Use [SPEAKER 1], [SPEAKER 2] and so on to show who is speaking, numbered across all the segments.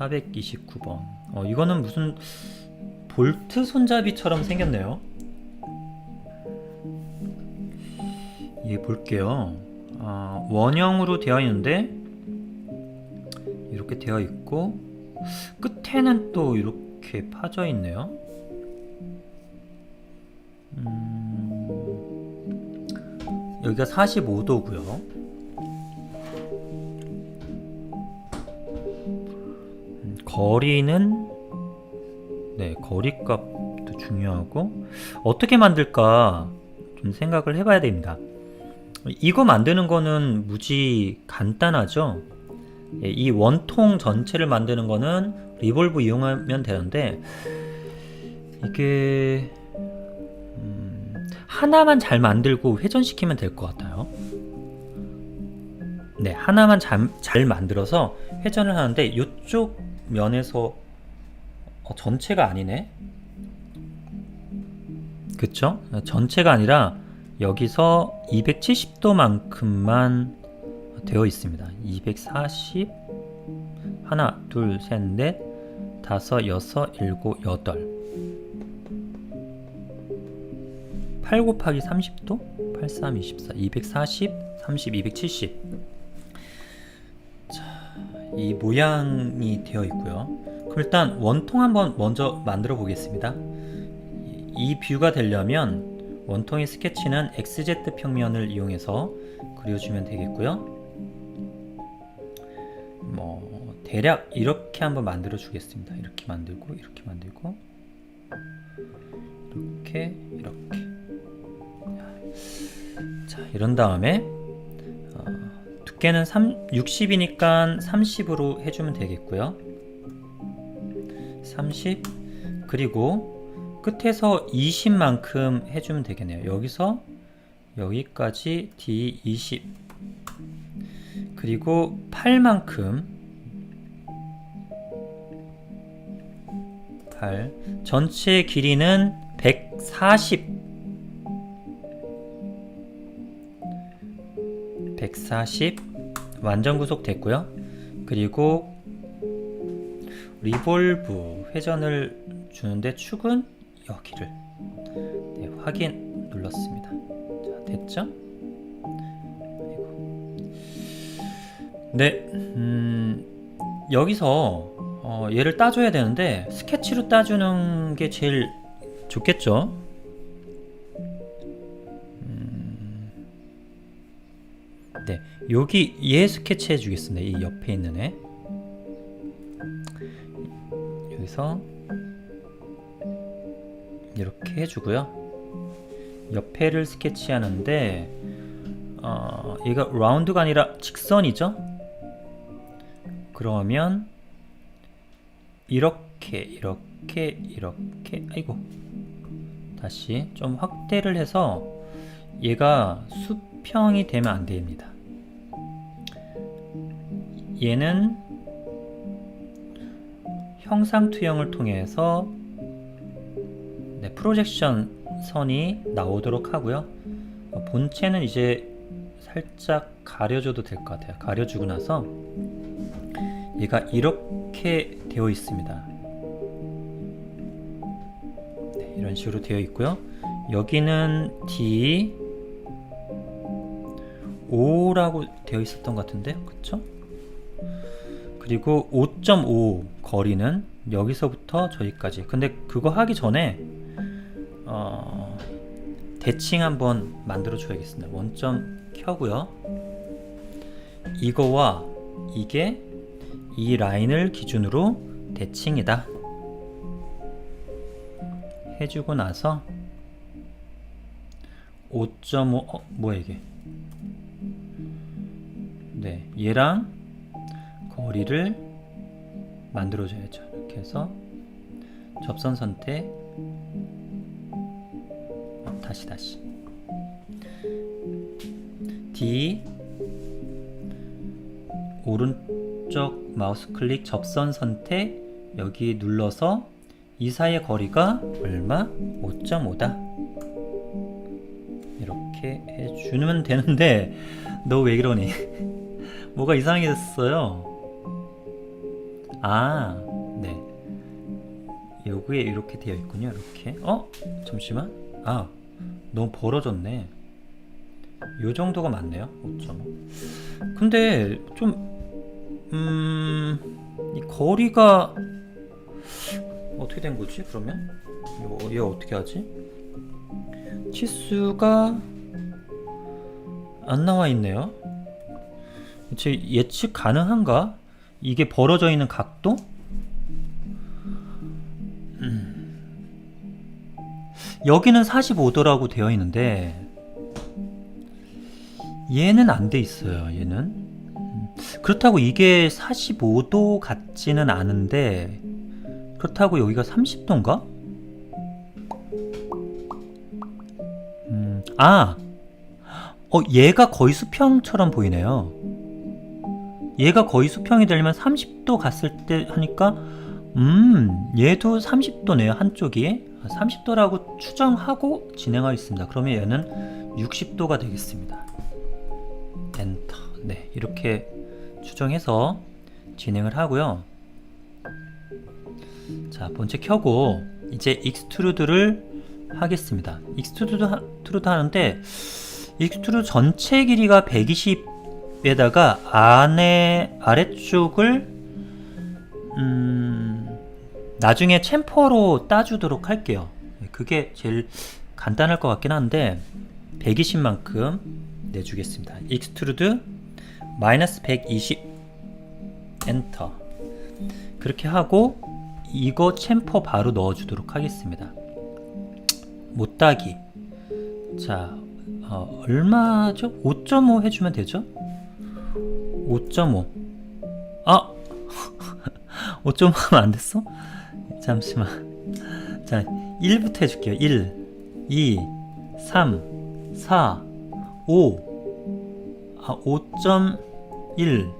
[SPEAKER 1] 429번. 어, 이거는 무슨 볼트 손잡이처럼 생겼네요. 이게 볼게요. 아, 원형으로 되어 있는데 이렇게 되어 있고 끝에는 또 이렇게 파져 있네요. 음, 여기가 45도고요. 거리는 네 거리값도 중요하고 어떻게 만들까 좀 생각을 해봐야 됩니다. 이거 만드는 거는 무지 간단하죠. 예, 이 원통 전체를 만드는 거는 리볼브 이용하면 되는데 이게 음, 하나만 잘 만들고 회전시키면 될 것 같아요. 네, 하나만 잘, 잘 만들어서 회전을 하는데 이쪽 면에서 어, 전체가 아니네. 그쵸? 전체가 아니라 여기서 270도만큼만 되어 있습니다. 240 하나, 둘, 셋, 넷, 다섯, 여섯, 일곱, 여덟. 8 곱하기 30도? 83, 24, 240, 30, 270. 자, 이 모양이 되어 있고요. 그럼 일단 원통 한번 먼저 만들어 보겠습니다. 이- 이 뷰가 되려면 원통의 스케치는 XZ 평면을 이용해서 그려주면 되겠고요. 뭐 대략 이렇게 한번 만들어 주겠습니다. 이렇게 만들고 이렇게 만들고 이렇게 이렇게 자 이런 다음에 어, 두께는 3, 60이니까 30으로 해주면 되겠고요. 30 그리고 끝에서 20만큼 해주면 되겠네요. 여기서 여기까지 D20 그리고 8만큼. 8 전체 길이는 140 140 완전 구속 됐고요. 그리고 리볼브 회전을 주는데 축은 여기를 네, 확인 눌렀습니다. 자, 됐죠? 네, 음, 여기서 어, 얘를 따줘야 되는데 스케치로 따주는 게 제일 좋겠죠? 여기 얘 스케치 해 주겠습니다. 이 옆에 있는 애. 여기서 이렇게 해주고요. 옆에를 스케치하는데 어, 얘가 라운드가 아니라 직선이죠. 그러면 이렇게 이렇게 이렇게 아이고 다시 좀 확대를 해서 얘가 수평이 되면 안 됩니다. 얘는 형상투영을 통해서 네, 프로젝션 선이 나오도록 하고요. 어, 본체는 이제 살짝 가려줘도 될 것 같아요. 가려주고 나서 얘가 이렇게 되어 있습니다. 네, 이런 식으로 되어 있고요. 여기는 D 5라고 되어 있었던 것 같은데, 그쵸? 그리고 5.5 거리는 여기서부터 저기까지. 근데 그거 하기 전에 어, 대칭 한번 만들어 줘야겠습니다. 원점 켜고요. 이거와 이게 이 라인을 기준으로 대칭이다. 해주고 나서 5.5 어, 뭐야 이게? 네, 얘랑 거리를 만들어줘야죠. 이렇게 해서 접선 선택 어, 다시 다시 D 오른쪽 마우스 클릭 접선 선택 여기 눌러서 이 사이의 거리가 얼마? 5.5다 이렇게 해주면 되는데 너왜 그러니? 뭐가 이상해졌어요. 아, 네. 여기에 이렇게 되어 있군요. 이렇게. 어? 잠시만. 아, 너무 벌어졌네. 요 정도가 맞네요. 5.5. 근데 좀 음, 이 거리가 어떻게 된 거지? 그러면 이거 얘 어떻게 하지? 치수가 안 나와 있네요. 제 예측 가능한가? 이게 벌어져 있는 각도? 음. 여기는 45도라고 되어 있는데 얘는 안 돼 있어요. 얘는 음. 그렇다고 이게 45도 같지는 않은데 그렇다고 여기가 30도인가? 음, 아, 어 얘가 거의 수평처럼 보이네요. 얘가 거의 수평이 되려면 30도 갔을 때 하니까 음 얘도 30도네요 한쪽이. 30도라고 추정하고 진행하겠습니다. 그러면 얘는 60도가 되겠습니다. 엔터. 네 이렇게 추정해서 진행을 하고요. 자 본체 켜고 이제 익스트루드를 하겠습니다. 익스트루드 하, 하는데 익스트루드 전체 길이가 120 에다가 안에 아래쪽을 음, 나중에 챔퍼로 따주도록 할게요. 그게 제일 간단할 것 같긴 한데 120만큼 내주겠습니다. 익스트루드 마이너스 120 엔터 그렇게 하고 이거 챔퍼 바로 넣어주도록 하겠습니다. 못따기 자 어, 얼마죠? 5.5 해주면 되죠? 5.5 아 5.5 하면 안 됐어? 잠시만. 자, 1부터 해줄게요. 1, 2, 3, 4, 5. 아, 5.1,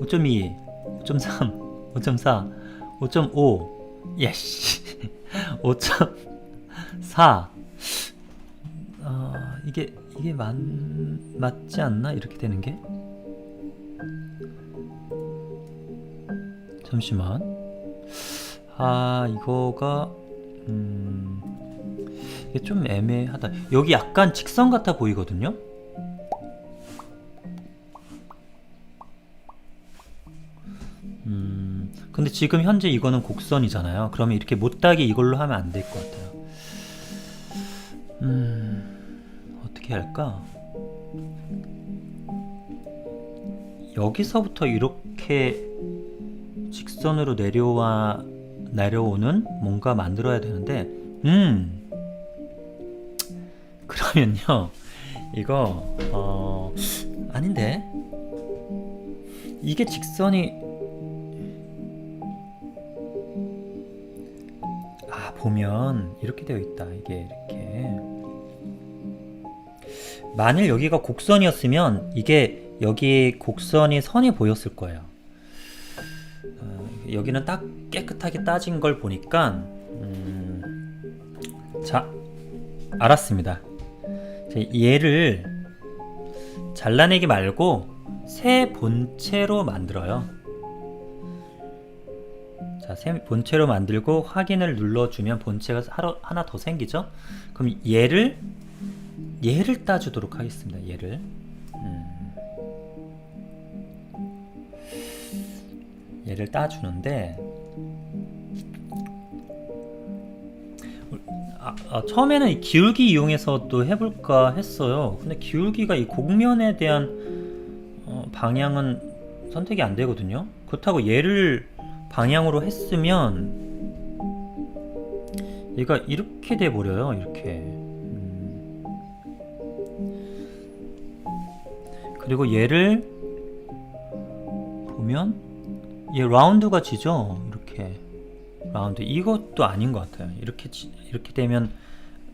[SPEAKER 1] 5.2, 5.3, 5.4, 5.5. 예씨. 5.4. 어, 이게, 이게 맞, 맞지 않나? 이렇게 되는 게? 잠시만. 아, 이거가 음. 이게 좀 애매하다. 여기 약간 직선 같아 보이거든요. 음. 근데 지금 현재 이거는 곡선이잖아요. 그러면 이렇게 못다기 이걸로 하면 안 될 것 같아요. 음. 어떻게 할까? 여기서부터 이렇게 직선으로 내려와 내려오는 뭔가 만들어야 되는데 음. 그러면요. 이거 어 아닌데? 이게 직선이 아 보면 이렇게 되어 있다. 이게 이렇게. 만일 여기가 곡선이었으면 이게 여기 곡선이 선이 보였을 거예요. 어, 여기는 딱 깨끗하게 따진 걸 보니까 음, 자 알았습니다. 자, 얘를 잘라내기 말고 새 본체로 만들어요. 자, 새 본체로 만들고 확인을 눌러주면 본체가 하나 더 생기죠? 그럼 얘를 얘를 따주도록 하겠습니다. 얘를 얘를 따주는데 아, 아, 처음에는 이 기울기 이용해서 또 해볼까 했어요. 근데 기울기가 이 곡면에 대한 어, 방향은 선택이 안 되거든요. 그렇다고 얘를 방향으로 했으면 얘가 이렇게 돼 버려요. 이렇게. 음. 그리고 얘를 보면 얘 라운드가 지죠. 이렇게. 라운드 이것도 아닌 것 같아요. 이렇게 치- 이렇게 되면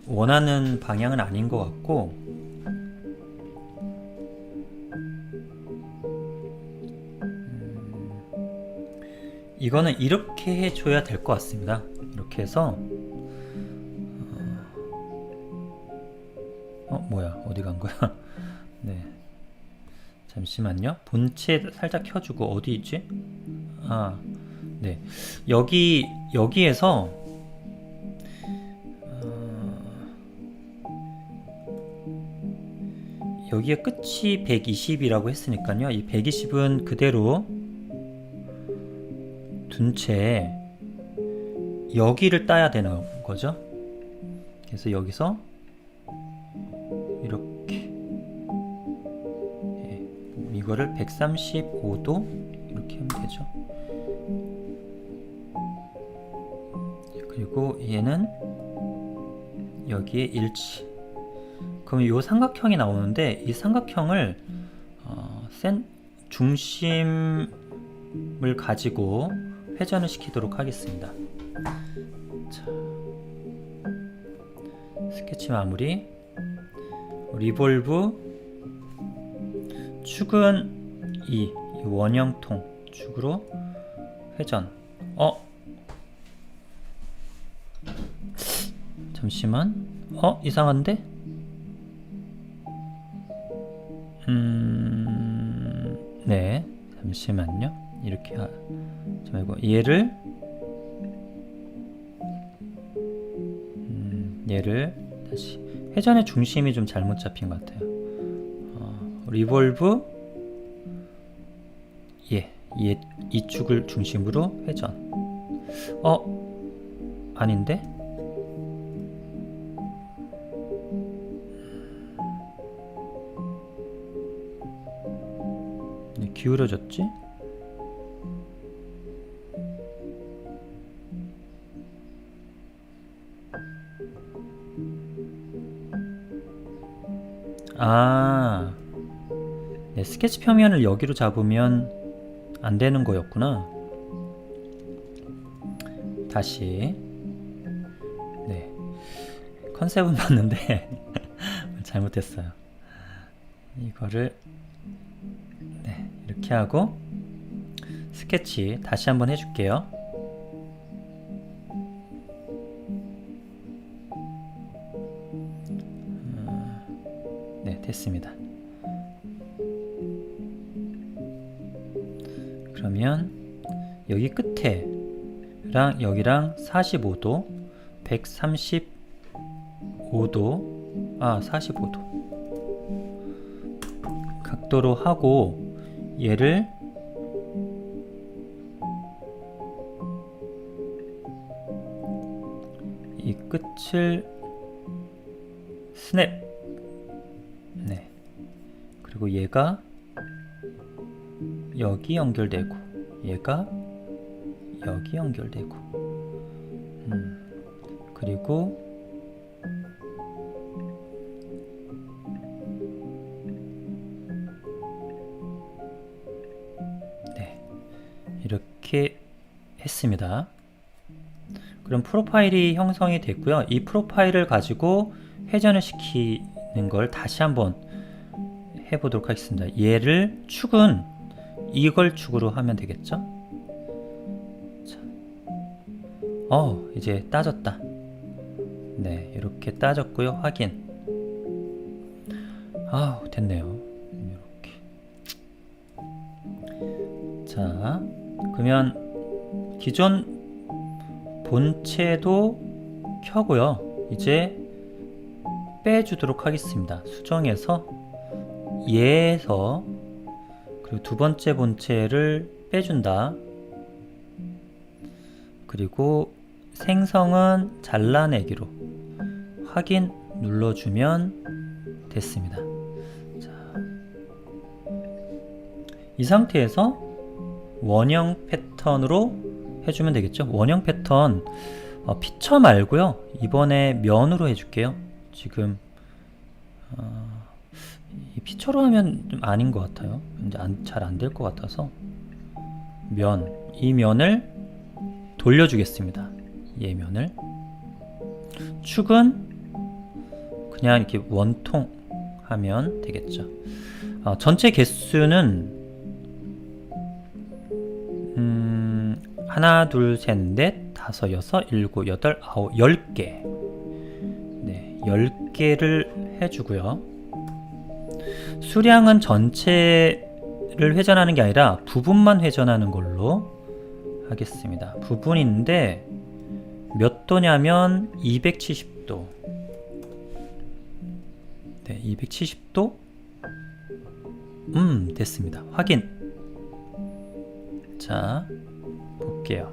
[SPEAKER 1] 원하는 방향은 아닌 것 같고 음, 이거는 이렇게 해줘야 될 것 같습니다. 이렇게 해서 어, 어, 뭐야 어디 간 거야? 네 잠시만요. 본체 살짝 켜주고 어디 있지? 아 네. 여기 여기에서 어, 여기에 끝이 120이라고 했으니까요. 이 120은 그대로 둔 채 여기를 따야 되는 거죠. 그래서 여기서 이거를 135도 이렇게 하면 되죠. 그리고 얘는 여기에 일치. 그럼 이 삼각형이 나오는데 이 삼각형을 어, 센 중심을 가지고 회전을 시키도록 하겠습니다. 자, 스케치 마무리. 리볼브 축은 이, 이 원형통 축으로 회전. 어? 잠시만. 어? 이상한데? 음, 네. 잠시만요. 이렇게 하, 자, 이거 얘를 음, 얘를 다시 회전의 중심이 좀 잘못 잡힌 것 같아요. 어, 리볼브 예, 예, 이 축을 중심으로 회전. 어, 아닌데? 네, 기울어졌지? 아, 네, 스케치 평면을 여기로 잡으면 안 되는 거였구나. 다시. 네. 컨셉은 맞는데 잘못했어요. 이거를 네, 이렇게 하고 스케치 다시 한번 해줄게요. 음, 네, 됐습니다. 끝에랑 여기랑 45도, 135도, 아 45도. 각도로 하고 얘를 이 끝을 스냅. 네. 그리고 얘가 여기 연결되고 얘가 여기 연결되고 음 그리고 네 이렇게 했습니다. 그럼 프로파일이 형성이 됐고요. 이 프로파일을 가지고 회전을 시키는 걸 다시 한번 해보도록 하겠습니다. 얘를 축은 이걸 축으로 하면 되겠죠? 어, 이제 따졌다. 네, 이렇게 따졌고요. 확인. 아, 됐네요. 이렇게. 자, 그러면 기존 본체도 켜고요. 이제 빼주도록 하겠습니다. 수정해서 얘에서 그리고 두 번째 본체를 빼준다. 그리고 생성은 잘라내기로 확인 눌러주면 됐습니다. 자, 이 상태에서 원형 패턴으로 해주면 되겠죠. 원형 패턴 어, 피처 말고요. 이번에 면으로 해줄게요. 지금 어, 이 피처로 하면 좀 아닌 것 같아요. 이제 잘 안 될 것 같아서 면, 이 면을 돌려주겠습니다. 얘 면을 축은 그냥 이렇게 원통 하면 되겠죠. 어, 전체 개수는 음, 하나, 둘, 셋, 넷, 다섯, 여섯, 일곱, 여덟, 아홉, 열 개. 네, 열 개를 해주고요. 수량은 전체를 회전하는 게 아니라 부분만 회전하는 걸로 하겠습니다. 부분인데 몇 도냐면 270도. 네, 270도. 음, 됐습니다. 확인. 자, 볼게요.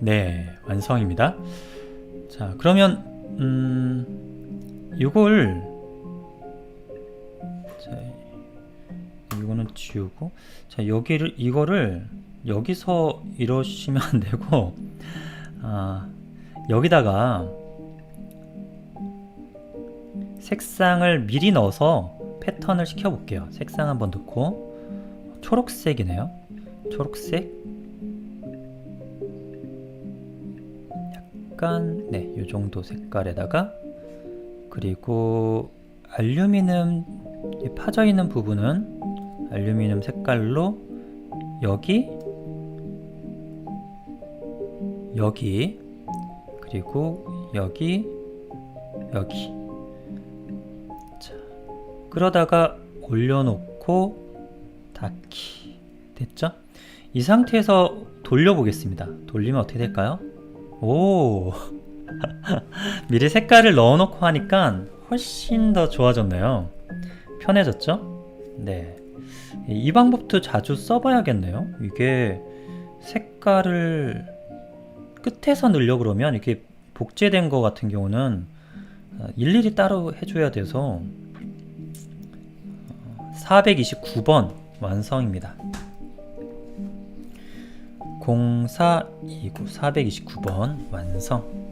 [SPEAKER 1] 네, 완성입니다. 자, 그러면 음, 이걸 자, 이거는 지우고 자, 여기를 이거를 여기서 이러시면 안 되고 아, 여기다가 색상을 미리 넣어서 패턴을 시켜 볼게요. 색상 한번 넣고 초록색이네요. 초록색 약간 네, 요 정도 색깔에다가 그리고 알루미늄 이 파져 있는 부분은 알루미늄 색깔로 여기 여기 그리고 여기 여기 자 그러다가 올려놓고 닫기 됐죠? 이 상태에서 돌려보겠습니다. 돌리면 어떻게 될까요? 오 미리 색깔을 넣어놓고 하니까 훨씬 더 좋아졌네요. 편해졌죠? 네. 이 방법도 자주 써봐야겠네요. 이게 색깔을 끝에서 넣으려 그러면 이렇게 복제된 거 같은 경우는 어, 일일이 따로 해줘야 돼서 429번 완성입니다. 0429 429번 완성.